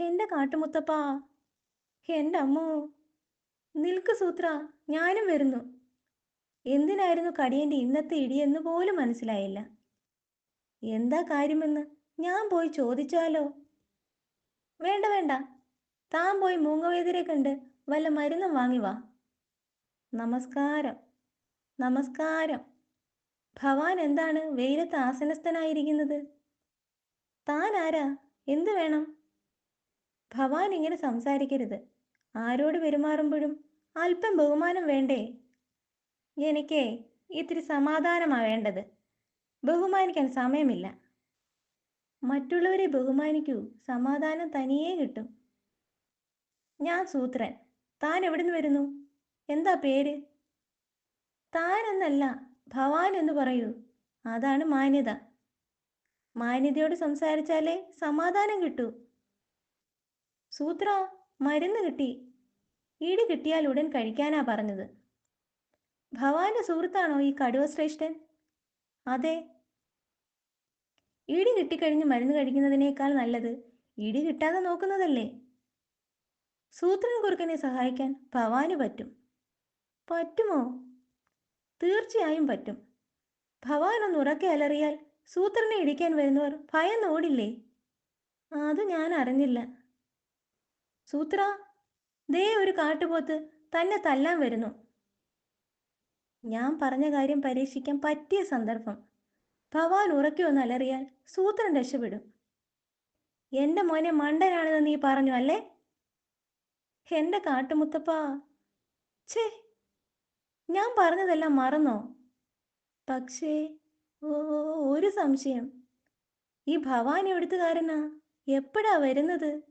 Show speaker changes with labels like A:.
A: എന്റെ കാട്ടുമുത്തപ്പാ. എന്റെ അമ്മോ. നിൽക്ക് സൂത്ര ഞാനും വരുന്നു. എന്തിനായിരുന്നു കടിയന്റെ ഇന്നത്തെ ഇടിയെന്ന് പോലും മനസ്സിലായില്ല. എന്താ കാര്യമെന്ന് ഞാൻ പോയി ചോദിച്ചാലോ? വേണ്ട വേണ്ട. താൻ പോയി മൂങ്ങവേദരെ കണ്ട് വല്ല മരുന്നും വാങ്ങി വാ. നമസ്കാരം. നമസ്കാരം. ഭവാൻ എന്താണ് വെയിലത്ത് ആസനസ്ഥനായിരിക്കുന്നത്? താൻ ആരാ? എന്ത് വേണം? ഇങ്ങനെ സംസാരിക്കരുത്. ആരോട് പെരുമാറുമ്പോഴും അല്പം ബഹുമാനം വേണ്ടേ? എനിക്കേ ഇത്തിരി സമാധാനമാണ് വേണ്ടത്. ബഹുമാനിക്കാൻ സമയമില്ല. മറ്റുള്ളവരെ ബഹുമാനിക്കൂ. സമാധാനം തനിയേ കിട്ടും. ഞാൻ സൂത്രൻ. താൻ എവിടുന്ന് വരുന്നു? എന്താ പേര്? താൻ എന്നല്ല ഭവാൻ എന്ന് പറയൂ. അതാണ് മാന്യത. മാന്യതയോട് സംസാരിച്ചാലേ സമാധാനം കിട്ടൂ. സൂത്ര മരുന്ന് കിട്ടി. ഈട് കിട്ടിയാൽ ഉടൻ കഴിക്കാനാ പറഞ്ഞത്. ഭവാന്റെ സുഹൃത്താണോ ഈ കടുവ ശ്രേഷ്ഠൻ? അതെ. ഈടി കിട്ടിക്കഴിഞ്ഞ് മരുന്ന് കഴിക്കുന്നതിനേക്കാൾ നല്ലത് ഇടി കിട്ടാതെ നോക്കുന്നതല്ലേ? സൂത്രൻ കുറുക്കനെ സഹായിക്കാൻ ഭവാന് പറ്റും. പറ്റുമോ? തീർച്ചയായും പറ്റും. ഭവാൻ ഒന്ന് ഉറക്കെ അലറിയാൽ സൂത്രനെ ഇടിക്കാൻ വരുന്നവർ ഭയന്ന് ഓടില്ലേ? അത് ഞാൻ അറിഞ്ഞില്ല. സൂത്ര ദേ ഒരു കാട്ടുപോത്ത് തന്നെ തല്ലാൻ വരുന്നു. ഞാൻ പറഞ്ഞ കാര്യം പരീക്ഷിക്കാൻ പറ്റിയ സന്ദർഭം. ഭവാൻ ഉറക്കി ഒന്ന് അലറിയാൽ സൂത്രൻ രക്ഷപ്പെടും. എന്റെ മോനെ മണ്ടനാണെന്ന് നീ പറഞ്ഞു അല്ലേ? എന്റെ കാട്ടുമുത്തപ്പാ ഛേ ഞാൻ പറഞ്ഞതെല്ലാം മറന്നോ? പക്ഷേ ഓ ഒരു സംശയം. ഈ ഭവാൻ എവിടുത്തുകാരനാ എപ്പോഴാ വരുന്നത്?